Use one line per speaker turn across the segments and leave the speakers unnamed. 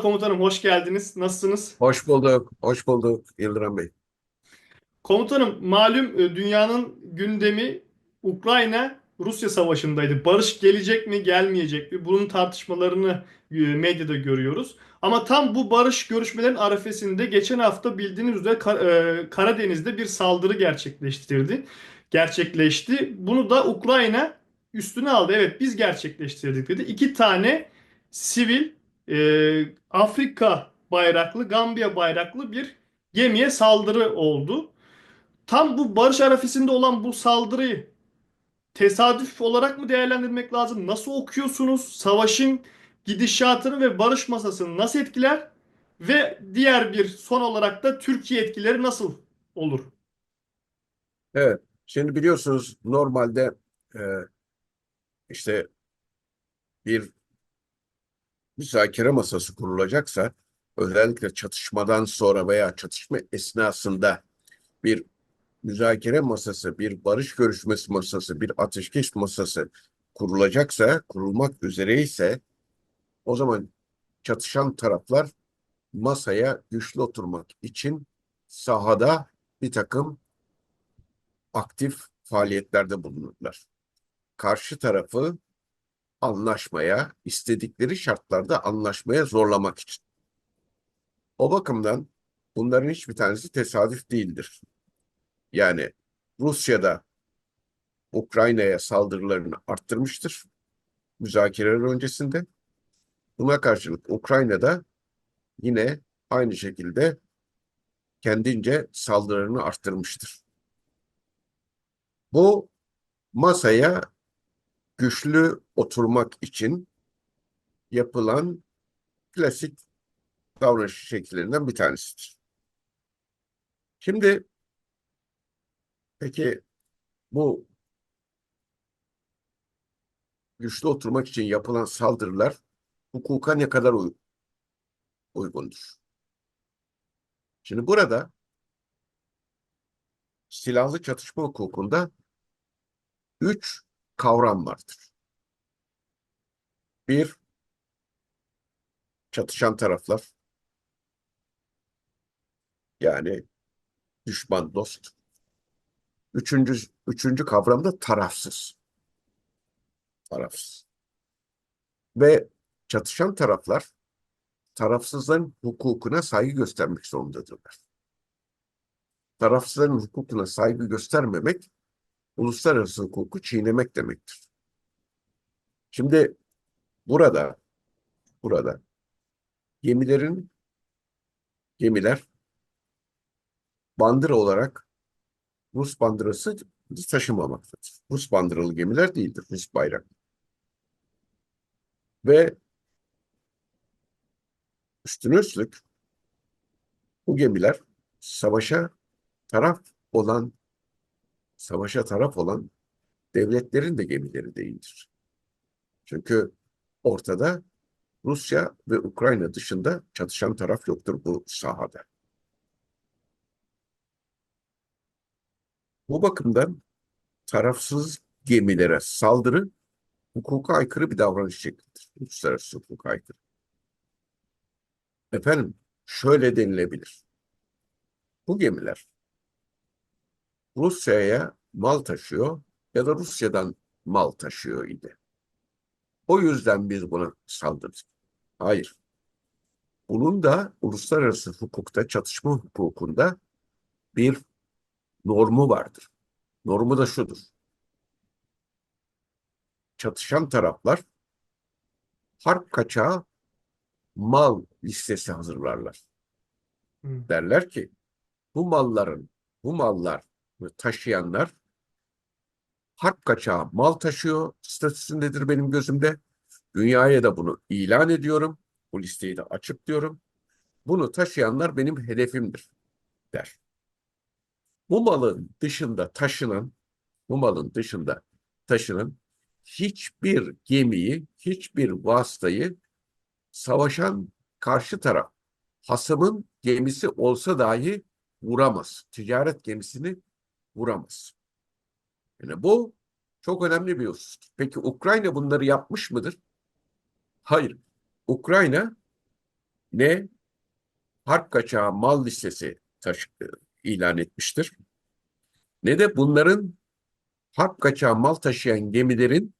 Merhaba komutanım, hoş geldiniz. Nasılsınız?
Hoş bulduk, hoş bulduk Yıldırım Bey.
Komutanım, malum e, dünyanın gündemi Ukrayna-Rusya savaşındaydı. Barış gelecek mi, gelmeyecek mi? Bunun tartışmalarını e, medyada görüyoruz. Ama tam bu barış görüşmelerin arifesinde geçen hafta bildiğiniz üzere e, Karadeniz'de bir saldırı gerçekleştirdi. Gerçekleşti. Bunu da Ukrayna üstüne aldı. Evet biz gerçekleştirdik dedi. İki tane sivil e, Afrika bayraklı, Gambiya bayraklı bir gemiye saldırı oldu. Tam bu barış arifesinde olan bu saldırıyı tesadüf olarak mı değerlendirmek lazım? Nasıl okuyorsunuz? Savaşın gidişatını ve barış masasını nasıl etkiler? Ve diğer bir son olarak da Türkiye etkileri nasıl olur?
Evet, şimdi biliyorsunuz normalde e, işte bir müzakere masası kurulacaksa özellikle çatışmadan sonra veya çatışma esnasında bir müzakere masası, bir barış görüşmesi masası, bir ateşkes masası kurulacaksa, kurulmak üzereyse o zaman çatışan taraflar masaya güçlü oturmak için sahada bir takım aktif faaliyetlerde bulunurlar. Karşı tarafı anlaşmaya, istedikleri şartlarda anlaşmaya zorlamak için. O bakımdan bunların hiçbir tanesi tesadüf değildir. Yani Rusya'da Ukrayna'ya saldırılarını arttırmıştır müzakereler öncesinde. Buna karşılık Ukrayna'da yine aynı şekilde kendince saldırılarını arttırmıştır. Bu masaya güçlü oturmak için yapılan klasik davranış şekillerinden bir tanesidir. Şimdi peki bu güçlü oturmak için yapılan saldırılar hukuka ne kadar uy- uygundur? Şimdi burada silahlı çatışma hukukunda üç kavram vardır. Bir, çatışan taraflar. Yani düşman, dost. Üçüncü, üçüncü kavram da tarafsız. Tarafsız. Ve çatışan taraflar tarafsızların hukukuna saygı göstermek zorundadırlar. Tarafsızların hukukuna saygı göstermemek uluslararası hukuku çiğnemek demektir. Şimdi burada burada gemilerin gemiler bandıra olarak Rus bandırası taşımamaktadır. Rus bandıralı gemiler değildir. Rus bayrak. Ve üstüne üstlük bu gemiler savaşa taraf olan savaşa taraf olan devletlerin de gemileri değildir. Çünkü ortada Rusya ve Ukrayna dışında çatışan taraf yoktur bu sahada. Bu bakımdan tarafsız gemilere saldırı hukuka aykırı bir davranış şeklidir. Uluslararası hukuka aykırı. Efendim şöyle denilebilir. Bu gemiler Rusya'ya mal taşıyor ya da Rusya'dan mal taşıyor idi. O yüzden biz buna saldırdık. Hayır. Bunun da uluslararası hukukta, çatışma hukukunda bir normu vardır. Normu da şudur. Çatışan taraflar harp kaçağı mal listesi hazırlarlar.
Hı.
Derler ki bu malların, bu mallar taşıyanlar harp kaçağı mal taşıyor statüsündedir benim gözümde. Dünyaya da bunu ilan ediyorum. Bu listeyi de açık diyorum. Bunu taşıyanlar benim hedefimdir der. Bu malın dışında taşınan, bu malın dışında taşınan hiçbir gemiyi, hiçbir vasıtayı savaşan karşı taraf hasımın gemisi olsa dahi vuramaz. Ticaret gemisini vuramaz. Yani bu çok önemli bir husus. Peki Ukrayna bunları yapmış mıdır? Hayır. Ukrayna ne harp kaçağı mal listesi taşı, ilan etmiştir. Ne de bunların harp kaçağı mal taşıyan gemilerin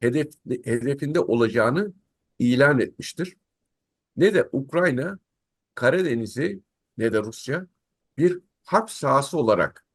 hedef, hedefinde olacağını ilan etmiştir. Ne de Ukrayna Karadeniz'i ne de Rusya bir harp sahası olarak,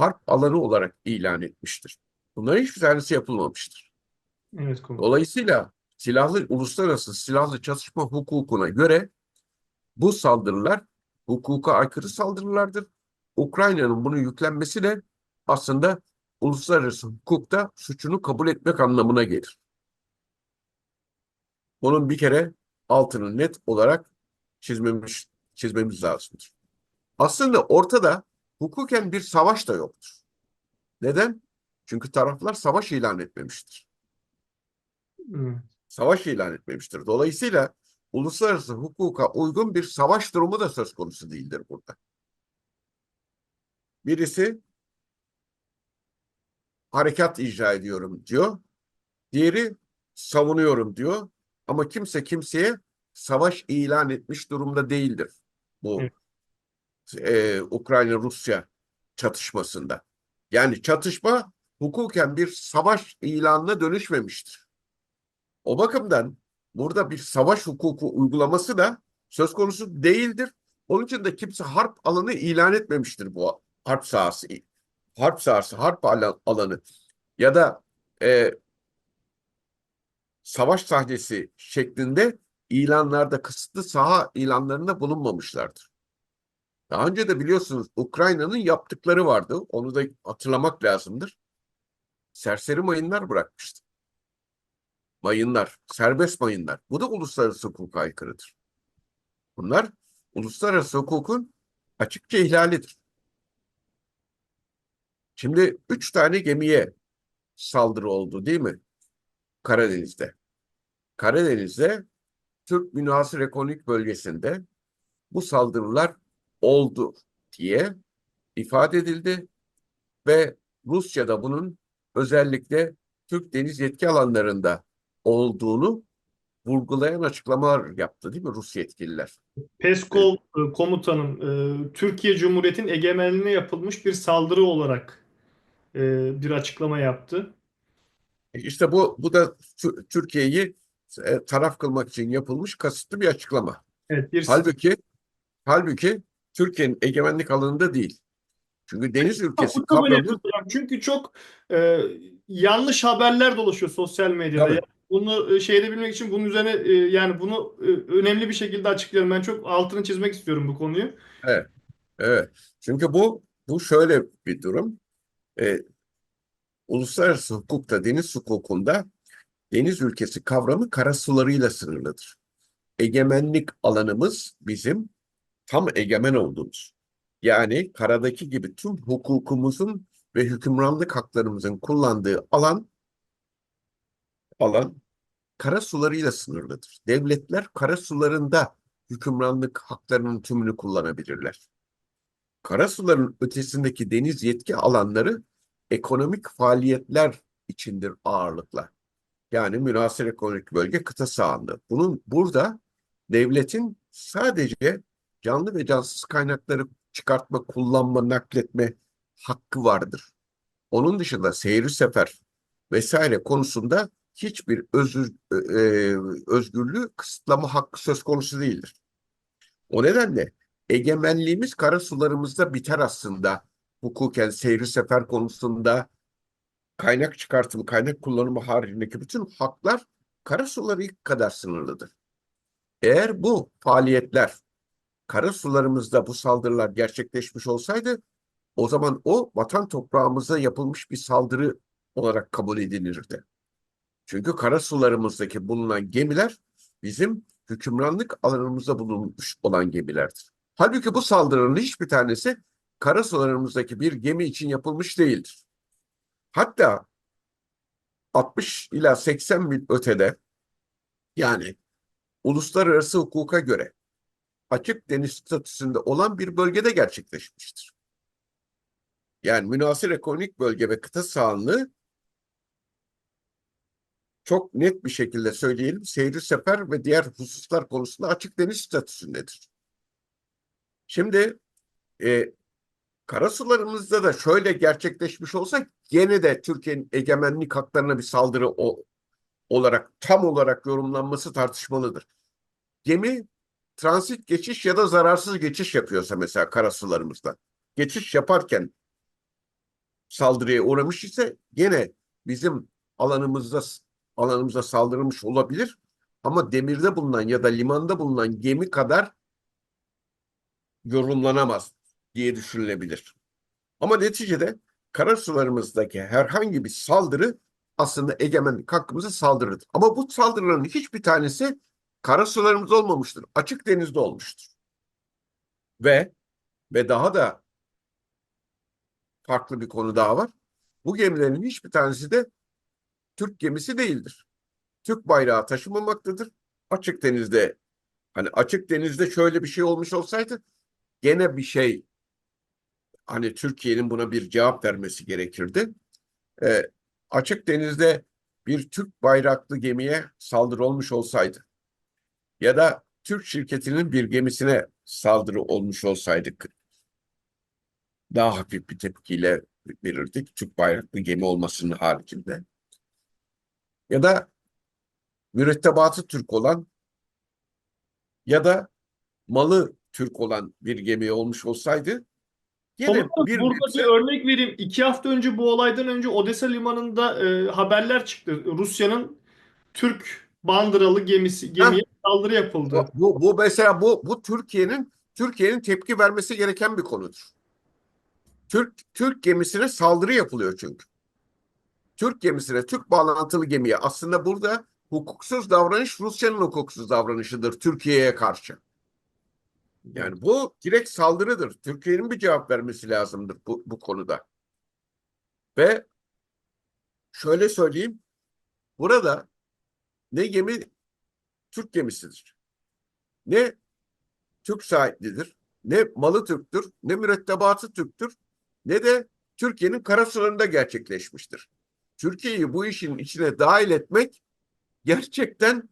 harp alanı olarak ilan etmiştir. Bunların hiçbir tanesi yapılmamıştır.
Evet komutanım.
Dolayısıyla silahlı uluslararası silahlı çatışma hukukuna göre bu saldırılar hukuka aykırı saldırılardır. Ukrayna'nın bunu yüklenmesi de aslında uluslararası hukukta suçunu kabul etmek anlamına gelir. Bunun bir kere altını net olarak çizmemiz, çizmemiz lazımdır. Aslında ortada hukuken bir savaş da yoktur. Neden? Çünkü taraflar savaş ilan etmemiştir.
Evet.
Savaş ilan etmemiştir. Dolayısıyla uluslararası hukuka uygun bir savaş durumu da söz konusu değildir burada. Birisi harekat icra ediyorum diyor. Diğeri savunuyorum diyor. Ama kimse kimseye savaş ilan etmiş durumda değildir. Bu
Evet.
E, Ukrayna-Rusya çatışmasında. Yani çatışma hukuken bir savaş ilanına dönüşmemiştir. O bakımdan burada bir savaş hukuku uygulaması da söz konusu değildir. Onun için de kimse harp alanı ilan etmemiştir bu harp sahası. Harp sahası, harp alan- alanı ya da e, savaş sahnesi şeklinde ilanlarda kısıtlı saha ilanlarında bulunmamışlardır. Daha önce de biliyorsunuz Ukrayna'nın yaptıkları vardı. Onu da hatırlamak lazımdır. Serseri mayınlar bırakmıştı. Mayınlar, serbest mayınlar. Bu da uluslararası hukuka aykırıdır. Bunlar uluslararası hukukun açıkça ihlalidir. Şimdi üç tane gemiye saldırı oldu değil mi? Karadeniz'de. Karadeniz'de Türk münhasır ekonomik bölgesinde bu saldırılar oldu diye ifade edildi ve Rusya'da bunun özellikle Türk deniz yetki alanlarında olduğunu vurgulayan açıklamalar yaptı değil mi Rus yetkililer?
Peskov e, komutanım e, Türkiye Cumhuriyeti'nin egemenliğine yapılmış bir saldırı olarak e, bir açıklama yaptı.
E İşte bu bu da Tü- Türkiye'yi taraf kılmak için yapılmış kasıtlı bir açıklama.
Evet bir
Halbuki halbuki Türkiye'nin egemenlik alanında değil. Çünkü deniz ülkesi kavramı.
Çünkü çok e, yanlış haberler dolaşıyor sosyal medyada.
Tabii.
Yani bunu e, şeyde bilmek için bunun üzerine e, yani bunu e, önemli bir şekilde açıklıyorum. Ben çok altını çizmek istiyorum bu konuyu.
Evet. Çünkü bu bu şöyle bir durum. Ee, uluslararası hukukta, deniz hukukunda deniz ülkesi kavramı karasularıyla sınırlıdır. Egemenlik alanımız bizim tam egemen olduğumuz. Yani karadaki gibi tüm hukukumuzun ve hükümranlık haklarımızın kullandığı alan alan karasularıyla sınırlıdır. Devletler karasularında hükümranlık haklarının tümünü kullanabilirler. Karasuların ötesindeki deniz yetki alanları ekonomik faaliyetler içindir ağırlıkla. Yani münhasır ekonomik bölge kıta sahanlığı. Bunun burada devletin sadece canlı ve cansız kaynakları çıkartma, kullanma, nakletme hakkı vardır. Onun dışında seyri sefer vesaire konusunda hiçbir özür, e, özgürlüğü kısıtlama hakkı söz konusu değildir. O nedenle egemenliğimiz karasularımızda biter aslında. Hukuken seyri sefer konusunda kaynak çıkartımı, kaynak kullanımı haricindeki bütün haklar karasuları kadar sınırlıdır. Eğer bu faaliyetler karasularımızda bu saldırılar gerçekleşmiş olsaydı o zaman o vatan toprağımıza yapılmış bir saldırı olarak kabul edilirdi. Çünkü karasularımızdaki bulunan gemiler bizim hükümranlık alanımızda bulunmuş olan gemilerdir. Halbuki bu saldırının hiçbir tanesi karasularımızdaki bir gemi için yapılmış değildir. Hatta 60 ila 80 mil ötede yani uluslararası hukuka göre açık deniz statüsünde olan bir bölgede gerçekleşmiştir. Yani münasır ekonomik bölge ve kıta sahanlığı çok net bir şekilde söyleyelim seyri sefer ve diğer hususlar konusunda açık deniz statüsündedir. Şimdi e, karasularımızda da şöyle gerçekleşmiş olsa gene de Türkiye'nin egemenlik haklarına bir saldırı o, olarak tam olarak yorumlanması tartışmalıdır. Gemi transit geçiş ya da zararsız geçiş yapıyorsa mesela karasularımızda geçiş yaparken saldırıya uğramış ise gene bizim alanımızda alanımıza saldırılmış olabilir ama demirde bulunan ya da limanda bulunan gemi kadar yorumlanamaz diye düşünülebilir. Ama neticede karasularımızdaki herhangi bir saldırı aslında egemenlik hakkımıza saldırıdır. Ama bu saldırıların hiçbir tanesi karasularımızda olmamıştır. Açık denizde olmuştur. Ve ve daha da farklı bir konu daha var. Bu gemilerin hiçbir tanesi de Türk gemisi değildir. Türk bayrağı taşımamaktadır. Açık denizde hani açık denizde şöyle bir şey olmuş olsaydı gene bir şey hani Türkiye'nin buna bir cevap vermesi gerekirdi. Ee, açık denizde bir Türk bayraklı gemiye saldırı olmuş olsaydı ya da Türk şirketinin bir gemisine saldırı olmuş olsaydı daha hafif bir tepkiyle verirdik. Türk bayraklı gemi olmasının haricinde. Ya da mürettebatı Türk olan ya da malı Türk olan bir gemi olmuş olsaydı yine bir
burada
nebze-
bir örnek vereyim. İki hafta önce bu olaydan önce Odessa limanında e, haberler çıktı. Rusya'nın Türk bandıralı gemisi gemiye saldırı yapıldı.
Bu, bu, mesela bu bu Türkiye'nin Türkiye'nin tepki vermesi gereken bir konudur. Türk Türk gemisine saldırı yapılıyor çünkü. Türk gemisine, Türk bağlantılı gemiye aslında burada hukuksuz davranış Rusya'nın hukuksuz davranışıdır Türkiye'ye karşı. Yani bu direkt saldırıdır. Türkiye'nin bir cevap vermesi lazımdır bu, bu konuda. Ve şöyle söyleyeyim, burada ne gemi Türk gemisidir, ne Türk sahiplidir, ne malı Türktür, ne mürettebatı Türktür, ne de Türkiye'nin karasularında gerçekleşmiştir. Türkiye'yi bu işin içine dahil etmek gerçekten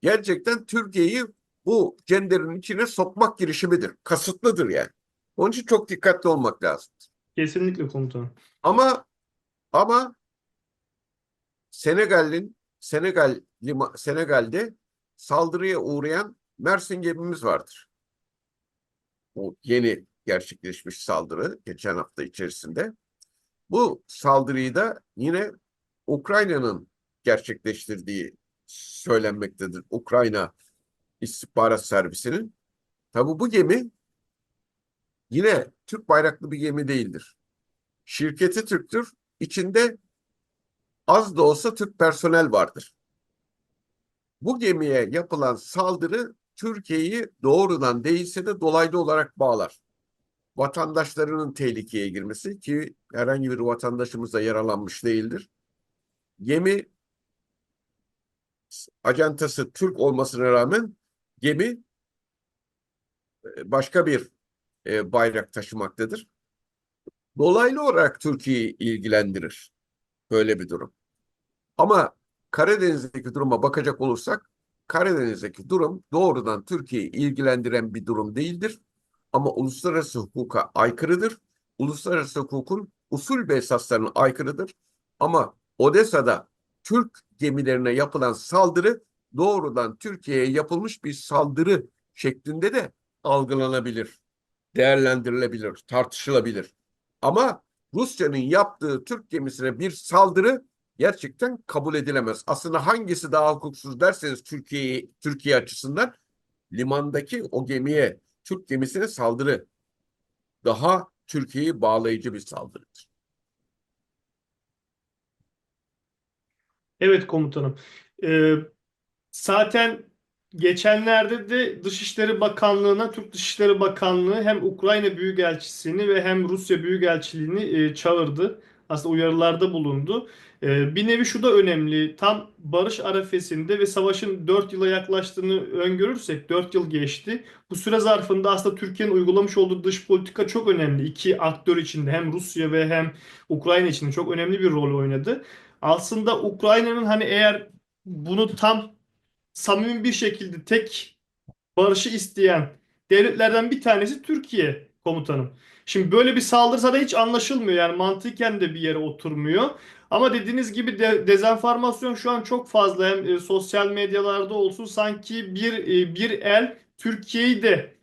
gerçekten Türkiye'yi bu cenderin içine sokmak girişimidir. Kasıtlıdır yani. Onun için çok dikkatli olmak lazım.
Kesinlikle komutanım.
Ama ama Senegal'in Senegal lima, Senegal'de saldırıya uğrayan Mersin gemimiz vardır. O yeni gerçekleşmiş saldırı geçen hafta içerisinde. Bu saldırıyı da yine Ukrayna'nın gerçekleştirdiği söylenmektedir. Ukrayna İstihbarat Servisi'nin. Tabi bu gemi yine Türk bayraklı bir gemi değildir. Şirketi Türktür. İçinde az da olsa Türk personel vardır. Bu gemiye yapılan saldırı Türkiye'yi doğrudan değilse de dolaylı olarak bağlar. Vatandaşlarının tehlikeye girmesi ki herhangi bir vatandaşımız da yaralanmış değildir. Gemi acentası Türk olmasına rağmen gemi e, başka bir e, bayrak taşımaktadır. Dolaylı olarak Türkiye'yi ilgilendirir böyle bir durum. Ama Karadeniz'deki duruma bakacak olursak Karadeniz'deki durum doğrudan Türkiye'yi ilgilendiren bir durum değildir. Ama uluslararası hukuka aykırıdır. Uluslararası hukukun usul ve esaslarına aykırıdır. Ama Odessa'da Türk gemilerine yapılan saldırı doğrudan Türkiye'ye yapılmış bir saldırı şeklinde de algılanabilir, değerlendirilebilir, tartışılabilir. Ama Rusya'nın yaptığı Türk gemisine bir saldırı gerçekten kabul edilemez. Aslında hangisi daha hukuksuz derseniz Türkiye Türkiye açısından limandaki o gemiye Türk gemisine saldırı daha Türkiye'yi bağlayıcı bir saldırıdır.
Evet komutanım. Ee, zaten geçenlerde de Dışişleri Bakanlığı'na Türk Dışişleri Bakanlığı hem Ukrayna Büyükelçisini ve hem Rusya Büyükelçiliğini e, çağırdı. Aslında uyarılarda bulundu. E, bir nevi şu da önemli. Tam barış arefesinde ve savaşın 4 yıla yaklaştığını öngörürsek 4 yıl geçti. Bu süre zarfında aslında Türkiye'nin uygulamış olduğu dış politika çok önemli. İki aktör içinde hem Rusya ve hem Ukrayna için çok önemli bir rol oynadı. Aslında Ukrayna'nın hani eğer bunu tam samimi bir şekilde tek barışı isteyen devletlerden bir tanesi Türkiye komutanım. Şimdi böyle bir saldırsa da hiç anlaşılmıyor yani mantıken de bir yere oturmuyor. Ama dediğiniz gibi de, dezenformasyon şu an çok fazla hem e, sosyal medyalarda olsun sanki bir e, bir el Türkiye'yi de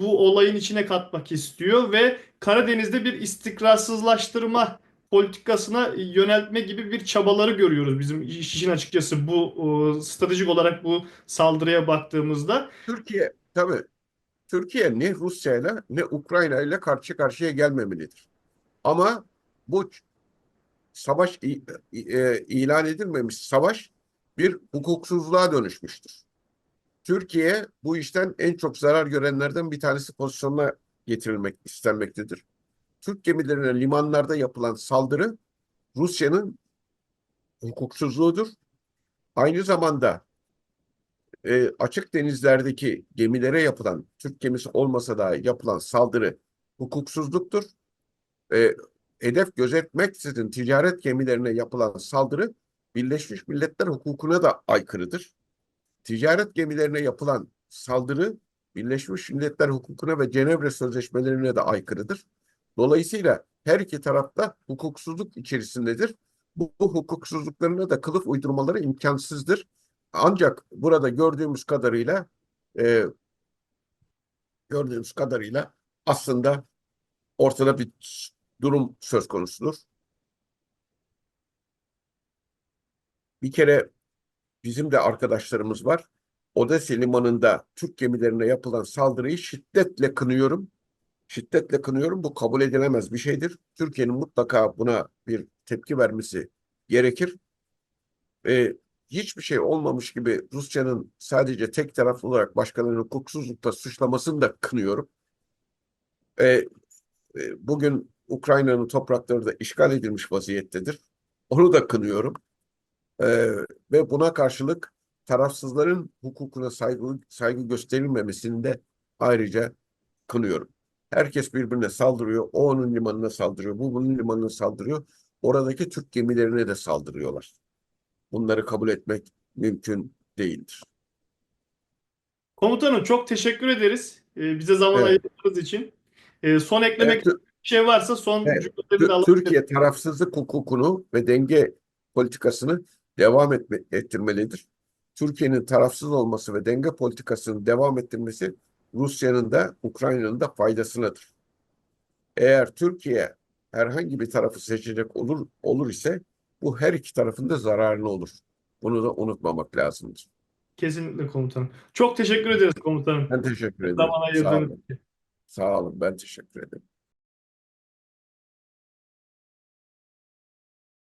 bu olayın içine katmak istiyor ve Karadeniz'de bir istikrarsızlaştırma politikasına yöneltme gibi bir çabaları görüyoruz bizim işin açıkçası bu stratejik olarak bu saldırıya baktığımızda.
Türkiye tabii Türkiye ne Rusya ile ne Ukrayna ile karşı karşıya gelmemelidir. Ama bu savaş e, ilan edilmemiş savaş bir hukuksuzluğa dönüşmüştür. Türkiye bu işten en çok zarar görenlerden bir tanesi pozisyonuna getirilmek istenmektedir. Türk gemilerine limanlarda yapılan saldırı Rusya'nın hukuksuzluğudur. Aynı zamanda e, açık denizlerdeki gemilere yapılan, Türk gemisi olmasa da yapılan saldırı hukuksuzluktur. E, hedef gözetmeksizin ticaret gemilerine yapılan saldırı Birleşmiş Milletler hukukuna da aykırıdır. Ticaret gemilerine yapılan saldırı Birleşmiş Milletler hukukuna ve Cenevre sözleşmelerine de aykırıdır. Dolayısıyla her iki tarafta hukuksuzluk içerisindedir. Bu, bu hukuksuzluklarına da kılıf uydurmaları imkansızdır. Ancak burada gördüğümüz kadarıyla e, gördüğümüz kadarıyla aslında ortada bir durum söz konusudur. Bir kere bizim de arkadaşlarımız var. Odessa limanında Türk gemilerine yapılan saldırıyı şiddetle kınıyorum. Şiddetle kınıyorum. Bu kabul edilemez bir şeydir. Türkiye'nin mutlaka buna bir tepki vermesi gerekir. Ee, hiçbir şey olmamış gibi Rusya'nın sadece tek taraflı olarak başkalarını hukuksuzlukla suçlamasını da kınıyorum. Ee, e, bugün Ukrayna'nın toprakları da işgal edilmiş vaziyettedir. Onu da kınıyorum. Ee, ve buna karşılık tarafsızların hukukuna saygı, saygı gösterilmemesini de ayrıca kınıyorum. Herkes birbirine saldırıyor. O onun limanına saldırıyor. Bu bunun limanına saldırıyor. Oradaki Türk gemilerine de saldırıyorlar. Bunları kabul etmek mümkün değildir.
Komutanım çok teşekkür ederiz e, bize zaman
Evet.
ayırdığınız için. E, son eklemek
Evet,
bir şey varsa son
Evet.
cümleleri de
Tü-
alabilirim.
Türkiye tarafsızlık hukukunu ve denge politikasını devam etme, ettirmelidir. Türkiye'nin tarafsız olması ve denge politikasını devam ettirmesi Rusya'nın da Ukrayna'nın da faydasınadır. Eğer Türkiye herhangi bir tarafı seçecek olur olur ise bu her iki tarafın da zararına olur. Bunu da unutmamak lazımdır.
Kesinlikle komutanım. Çok teşekkür ederiz komutanım.
Ben teşekkür ederim.
Zaman ayırdığınız için.
Sağ olun. Ben teşekkür ederim.